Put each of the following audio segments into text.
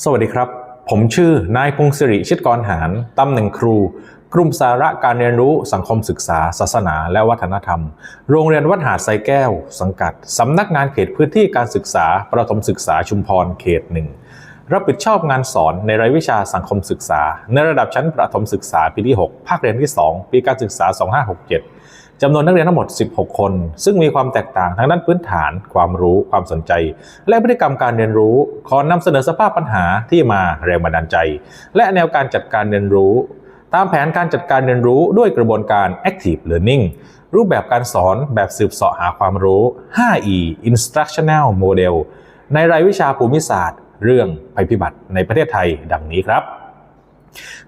สวัสดีครับ ผมชื่อนายพงศิริชิตกรหารตำแหน่งครู กลุ่มสาระการเรียนรู้สังคมศึกษา ศาสนา และวัฒนธรรม โรงเรียนวัดหาดไซแก้ว สังกัด สำนักงานเขตพื้นที่การศึกษา ประถมศึกษาชุมพรเขตหนึ่งรับผิดชอบงานสอนในรายวิชาสังคมศึกษา ในระดับชั้นประถมศึกษาปีที่ 6 ภาคเรียนที่ 2 ปีการศึกษา 2567 จำนวนนักเรียนทั้งหมด 16 คน ซึ่งมีความแตกต่างทางด้านพื้นฐาน ความรู้ ความสนใจ และพฤติกรรมการเรียนรู้ ขอนำเสนอสภาพปัญหาที่มาแรงบันดาลใจ และแนวการจัดการเรียนรู้ ตามแผนการจัดการเรียนรู้ด้วยกระบวนการ active learning รูปแบบการสอนแบบสืบเสาะหาความรู้ 5E instructional model ในรายวิชาภูมิศาสตร์ เรื่องภัยพิบัติในประเทศไทยดังนี้ครับ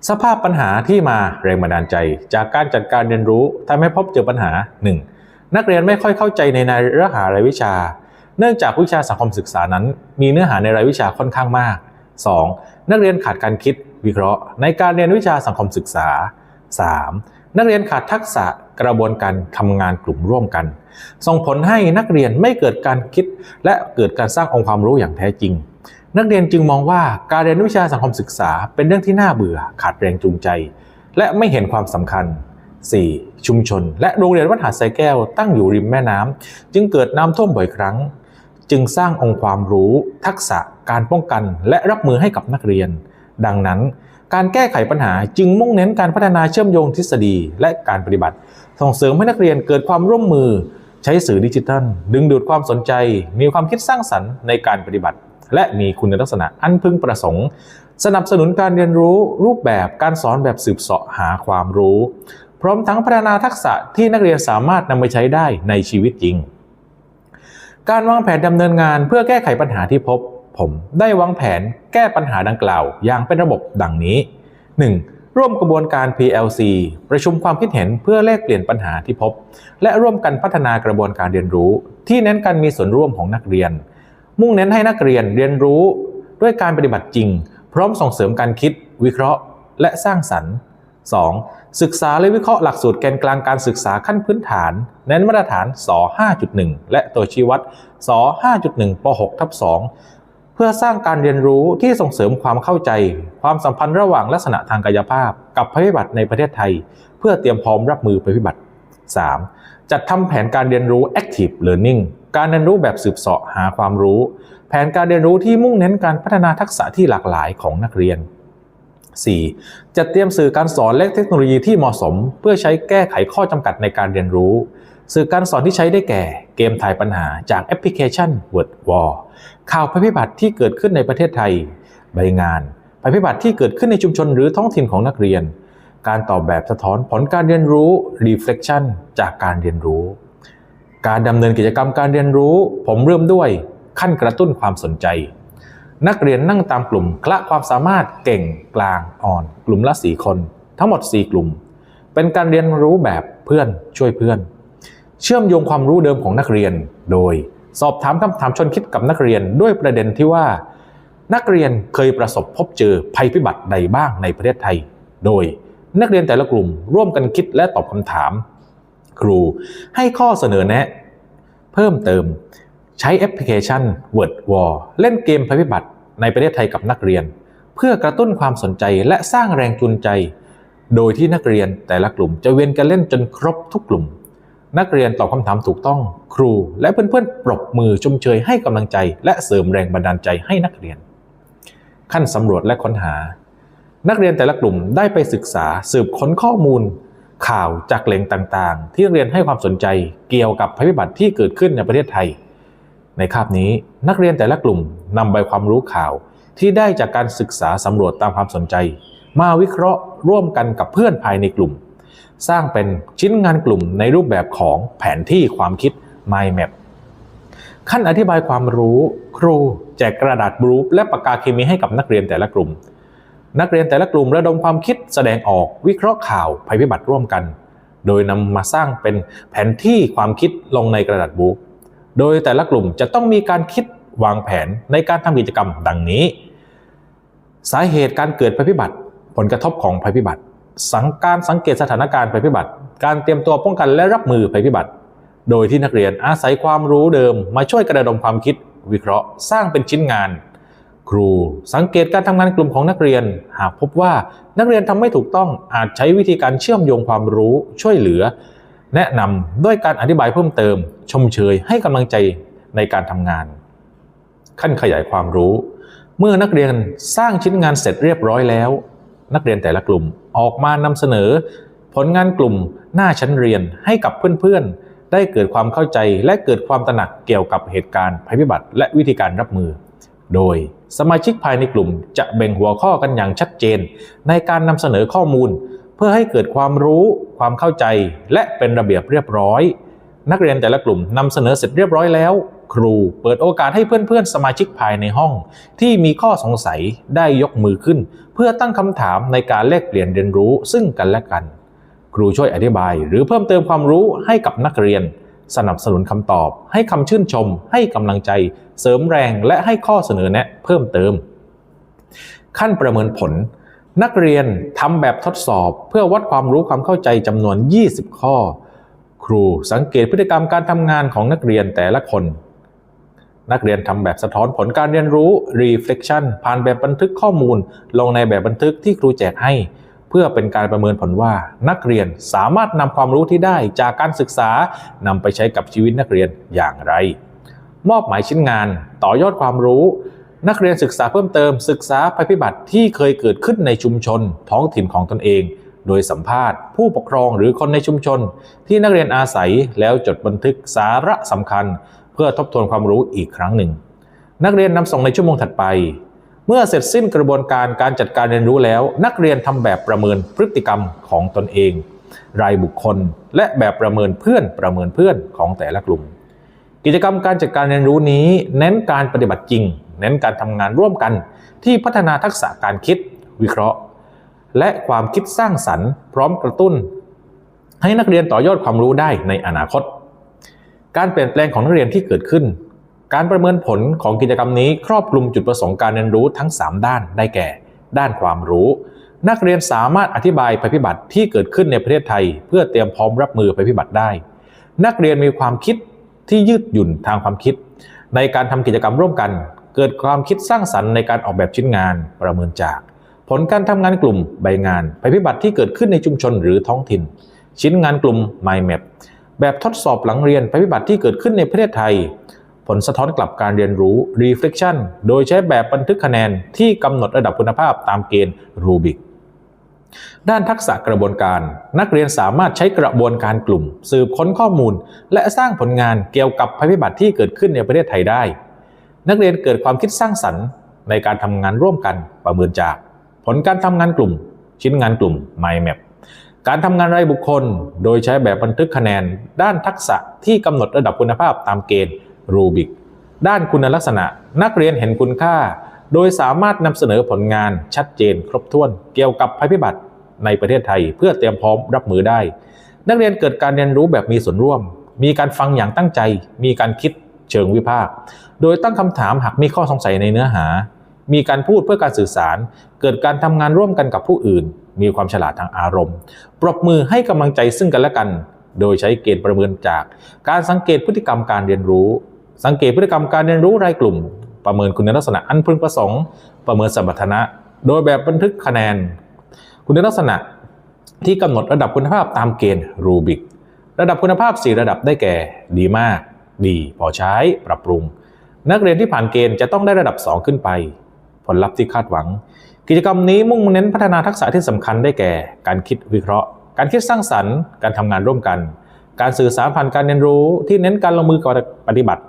สภาพปัญหาที่มาแรงบันดาลใจ จากการจัดการเรียนรู้ทำให้พบเจอปัญหา 1. นักเรียนไม่ค่อยเข้าใจในเนื้อหารายวิชา เนื่องจากวิชาสังคมศึกษานั้น มีเนื้อหาในรายวิชาค่อนข้างมาก 2. นักเรียนขาดการคิดวิเคราะห์ ในการเรียนวิชาสังคมศึกษา 3. นักเรียนขาดทักษะกระบวนการทำงานกลุ่มร่วมกัน ส่งผลให้นักเรียนไม่เกิดการคิด และเกิดการสร้างองค์ความรู้อย่างแท้จริง นักเรียนจึงมองว่าการเรียนวิชาสังคมศึกษา เป็นเรื่องที่น่าเบื่อขาดแรงจูงใจ และไม่เห็นความสำคัญ 4. ชุมชน และโรงเรียนวัดหาดไซแก้วตั้งอยู่ริมแม่น้ำจึงเกิดน้ำท่วมบ่อยครั้ง จึงสร้างองค์ความรู้ ทักษะการป้องกัน และรับมือให้กับนักเรียน ดังนั้น การแก้ไขปัญหาจึงมุ่งเน้นการพัฒนาเชื่อมโยงทฤษฎีและการปฏิบัติ ส่งเสริมให้นักเรียนเกิดความร่วมมือ ใช้สื่อดิจิทัล ดึงดูดความสนใจ มีความคิดสร้างสรรค์ในการปฏิบัติ และมีคุณลักษณะอันพึงประสงค์ สนับสนุนการเรียนรู้รูปแบบการสอนแบบสืบเสาะหาความรู้ พร้อมทั้งพัฒนาทักษะที่นักเรียนสามารถนำไปใช้ได้ในชีวิตจริง การวางแผนดำเนินงานเพื่อแก้ไขปัญหาที่พบ ผมได้วางแผนแก้ปัญหาดังกล่าว อย่างเป็นระบบดังนี้ 1. ร่วมกระบวนการ PLC ประชุมความคิดเห็นเพื่อแลกเปลี่ยนปัญหาที่พบ และร่วมกันพัฒนากระบวนการเรียนรู้ ที่เน้นการมีส่วนร่วมของนักเรียน มุ่งเน้นให้นักเรียนเรียนรู้ด้วยการปฏิบัติจริง พร้อมส่งเสริมการคิด วิเคราะห์ และสร้างสรรค์ 2. ศึกษาและวิเคราะห์หลักสูตรแกนกลางการศึกษาขั้นพื้นฐาน เน้นมาตรฐานส5.1 และตัวชี้วัดส5.1ป6ทับ2เพื่อสร้างการเรียนรู้ที่ส่งเสริมความเข้าใจ ความสัมพันธ์ระหว่างลักษณะทางกายภาพ กับภัยพิบัติในประเทศไทย เพื่อเตรียมพร้อมรับมือภัยพิบัติ 3. จัดทำแผนการเรียนรู้ active learning การเรียนรู้แบบสืบเสาะหาความรู้ แผนการเรียนรู้ที่มุ่งเน้นการพัฒนาทักษะที่หลากหลายของนักเรียน 4. จัดเตรียมสื่อการสอนและเทคโนโลยีที่เหมาะสม เพื่อใช้แก้ไขข้อจำกัดในการเรียนรู้ สื่อการสอนที่ใช้ได้แก่ เกมถ่ายปัญหาจากแอปพลิเคชัน Word Wall ข่าวภัยพิบัติที่เกิดขึ้นในประเทศไทย ใบงานภัยพิบัติที่เกิดขึ้นในชุมชนหรือท้องถิ่นของนักเรียน การตอบแบบสะท้อนผลการเรียนรู้ reflection จากการเรียนรู้ การดำเนินกิจกรรมการเรียนรู้ ผมเริ่มด้วยขั้นกระตุ้นความสนใจ นักเรียนนั่งตามกลุ่มคละความสามารถเก่งกลางอ่อน กลุ่มละสี่คน ทั้งหมด 4 กลุ่ม เป็นการเรียนรู้แบบเพื่อนช่วยเพื่อน เชื่อมโยงความรู้เดิมของนักเรียน โดยสอบถามคำถามชนคิดกับนักเรียนด้วยประเด็นที่ว่า นักเรียนเคยประสบพบเจอภัยพิบัติใดบ้างในประเทศไทย โดย นักเรียนแต่ละกลุ่ม ร่วมกันคิดและตอบคำถาม ครูให้ข้อเสนอแนะ เพิ่มเติม ใช้แอปพลิเคชัน Word Wall เล่นเกมภัยพิบัติในประเทศไทยกับนักเรียน เพื่อกระตุ้นความสนใจและสร้างแรงจูงใจ โดยที่นักเรียนแต่ละกลุ่มจะเวียนกันเล่นจนครบทุกกลุ่ม นักเรียนตอบคำถามถูกต้อง ครูและเพื่อนๆปรบมือชมเชยให้กำลังใจ และเสริมแรงบันดาลใจให้นักเรียน ขั้นสำรวจและค้นหา นักเรียนแต่ละกลุ่มได้ไปศึกษาสืบค้นข้อมูล ข่าวจากแหล่งต่างๆ ที่นักเรียนให้ความสนใจเกี่ยวกับภัยพิบัติที่เกิดขึ้นในประเทศไทย ในคาบนี้นักเรียนแต่ละกลุ่มนำใบความรู้ข่าว ที่ได้จากการศึกษาสำรวจตามความสนใจ มาวิเคราะห์ร่วมกันกับเพื่อนภายในกลุ่ม สร้างเป็นชิ้นงานกลุ่มในรูปแบบของแผนที่ความคิด Mind Map ขั้นอธิบายความรู้ ครูแจกกระดาษบรูปและปากกาเคมีให้กับนักเรียนแต่ละกลุ่ม นักเรียนแต่ละกลุ่มระดมความคิดแสดงออกวิเคราะห์ข่าวภัยพิบัติร่วมกัน โดยนำมาสร้างเป็นแผนที่ความคิดลงในกระดาษบรูปโดยแต่ละกลุ่มจะต้องมีการคิดวางแผนในการทำกิจกรรมดังนี้ สาเหตุการเกิดภัยพิบัติ ผลกระทบของภัยพิบัติ สังการสังเกตสถานการณ์ภัยพิบัติ การเตรียมตัวป้องกันและรับมือภัยพิบัติ โดยที่นักเรียนอาศัยความรู้เดิมมาช่วยกระดมความคิดวิเคราะห์สร้างเป็นชิ้นงาน ครูสังเกตการทำงานกลุ่มของนักเรียน หากพบว่านักเรียนทำไม่ถูกต้องอาจใช้วิธีการเชื่อมโยงความรู้ช่วยเหลือ แนะนำด้วยการอธิบายเพิ่มเติม ชมเชยให้กำลังใจในการทำงาน ขั้นขยายความรู้ เมื่อนักเรียนสร้างชิ้นงานเสร็จเรียบร้อยแล้ว นักเรียนแต่ละกลุ่มออกมานำเสนอ ผลงานกลุ่มหน้าชั้นเรียนให้กับเพื่อนๆได้เกิดความเข้าใจและเกิดความตระหนักเกี่ยวกับเหตุการณ์ภัยพิบัติและวิธีการรับมือ โดยสมาชิกภายในกลุ่มจะแบ่งหัวข้อกันอย่างชัดเจน ในการนำเสนอข้อมูล เพื่อให้เกิดความรู้ความเข้าใจ และเป็นระเบียบเรียบร้อย นักเรียนแต่ละกลุ่มนำเสนอเสร็จเรียบร้อยแล้ว ครูเปิดโอกาสให้เพื่อนๆ สมาชิกภายในห้อง ที่มีข้อสงสัยได้ยกมือขึ้น เพื่อตั้งคำถามในการแลกเปลี่ยนเรียนรู้ซึ่งกันและกัน ครูช่วยอธิบาย หรือเพิ่มเติมความรู้ให้กับนักเรียน สนับสนุนคำตอบ ให้คำชื่นชม ให้กำลังใจ เสริมแรงและให้ข้อเสนอแนะเพิ่มเติม ขั้นประเมินผล นักเรียนทำแบบทดสอบ เพื่อวัดความรู้ความเข้าใจจำนวน 20 ข้อ ครูสังเกตพฤติกรรมการทำงานของนักเรียนแต่ละคน นักเรียนทำแบบสะท้อนผลการเรียนรู้ reflection ผ่านแบบบันทึกข้อมูล ลงในแบบบันทึกที่ครูแจกให้ พื่อเป็นการประเมินผลว่านักเรียนสามารถนำความรู้ที่ได้จากการศึกษานำไปใช้กับชีวิตนักเรียนอย่างไร มอบหมายชิ้นงานต่อยอดความรู้ นักเรียนศึกษาเพิ่มเติม ศึกษาภัยพิบัติที่เคยเกิดขึ้นในชุมชน ท้องถิ่นของตนเอง โดยสัมภาษณ์ ผู้ปกครองหรือคนในชุมชน ที่นักเรียนอาศัยแล้วจดบันทึกสาระสำคัญ เพื่อทบทวนความรู้อีกครั้งหนึ่ง นักเรียนนำส่งในชั่วโมงถัดไป เมื่อเสร็จสิ้นกระบวนการการจัดการเรียนรู้แล้ว นักเรียนทำแบบประเมินพฤติกรรมของตนเอง รายบุคคล และแบบประเมินเพื่อนประเมินเพื่อนของแต่ละกลุ่ม กิจกรรมการจัดการเรียนรู้นี้ เน้นการปฏิบัติจริง เน้นการทำงานร่วมกัน ที่พัฒนาทักษะการคิด วิเคราะห์ และความคิดสร้างสรรค์ พร้อมกระตุ้น ให้นักเรียนต่อยอดความรู้ได้ในอนาคต การเปลี่ยนแปลงของนักเรียนที่เกิดขึ้น การประเมินผลของกิจกรรมนี้ครอบคลุมจุดประสงค์การเรียนรู้ทั้ง 3 ด้านได้แก่ ด้านความรู้ นักเรียนสามารถอธิบายภัยพิบัติที่เกิดขึ้นในประเทศไทย เพื่อเตรียมพร้อมรับมือภัยพิบัติได้ นักเรียนมีความคิดที่ยืดหยุ่นทางความคิด ในการทำกิจกรรมร่วมกัน เกิดความคิดสร้างสรรค์ในการออกแบบชิ้นงานประเมินจาก ผลการทำงานกลุ่มใบงานภัยพิบัติที่เกิดขึ้นในชุมชนหรือท้องถิ่น ชิ้นงานกลุ่ม MindMap แบบทดสอบหลังเรียนภัยพิบัติที่เกิดขึ้นในประเทศไทย ผลสะท้อนกลับการเรียนรู้ reflection โดยใช้แบบบันทึกคะแนนที่กำหนดระดับคุณภาพตามเกณฑ์รูบิกด้านทักษะกระบวนการ นักเรียนสามารถใช้กระบวนการกลุ่ม สืบค้นข้อมูล และสร้างผลงานเกี่ยวกับภัยพิบัติที่เกิดขึ้นในประเทศไทยได้ นักเรียนเกิดความคิดสร้างสรรค์ในการทำงานร่วมกันประเมินจาก ผลการทำงานกลุ่ม ชิ้นงานกลุ่ม MindMap การทำงานรายบุคคล โดยใช้แบบบันทึกคะแนน ด้านทักษะที่กำหนดระดับคุณภาพตามเกณฑ์ รูบิก ด้านคุณลักษณะนักเรียนเห็นคุณค่า โดยสามารถนำเสนอผลงานชัดเจนครบถ้วน เกี่ยวกับภัยพิบัติในประเทศไทย เพื่อเตรียมพร้อมรับมือได้ นักเรียนเกิดการเรียนรู้แบบมีส่วนร่วม มีการฟังอย่างตั้งใจ มีการคิดเชิงวิพากษ์โดยตั้งคำถามหากมีข้อสงสัยในเนื้อหา มีการพูดเพื่อการสื่อสาร เกิดการทำงานร่วมกันกับผู้อื่น มีความฉลาดทางอารมณ์ ปรบมือให้กำลังใจซึ่งกันและกัน โดยใช้เกณฑ์ประเมินจาก การสังเกตพฤติกรรมการเรียนรู้ สังเกตพฤติกรรมการเรียนรู้รายกลุ่ม ประเมินคุณลักษณะอันพึงประสงค์ ประเมินสมรรถนะ โดยแบบบันทึกคะแนน คุณลักษณะที่กำหนดระดับคุณภาพตามเกณฑ์รูบิกระดับคุณภาพ 4 ระดับได้แก่ ดีมาก ดีพอใช้ปรับปรุง นักเรียนที่ผ่านเกณฑ์จะต้องได้ระดับ 2 ขึ้นไป ผลลัพธ์ที่คาดหวัง กิจกรรมนี้มุ่งเน้นพัฒนาทักษะที่สำคัญได้แก่ การคิดวิเคราะห์ การคิดสร้างสรรค์ การทำงานร่วมกัน การสื่อสารผ่านการเรียนรู้ที่เน้นการลงมือปฏิบัติ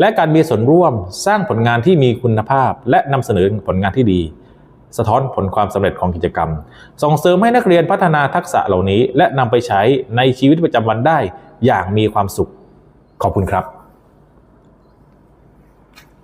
และการมีส่วนร่วมสร้างผลงานที่มีคุณภาพ และนำเสนอผลงานที่ดี สะท้อนผลความสำเร็จของกิจกรรม ส่งเสริมให้นักเรียนพัฒนาทักษะเหล่านี้ และนำไปใช้ในชีวิตประจำวันได้อย่างมีความสุข ขอบคุณครับ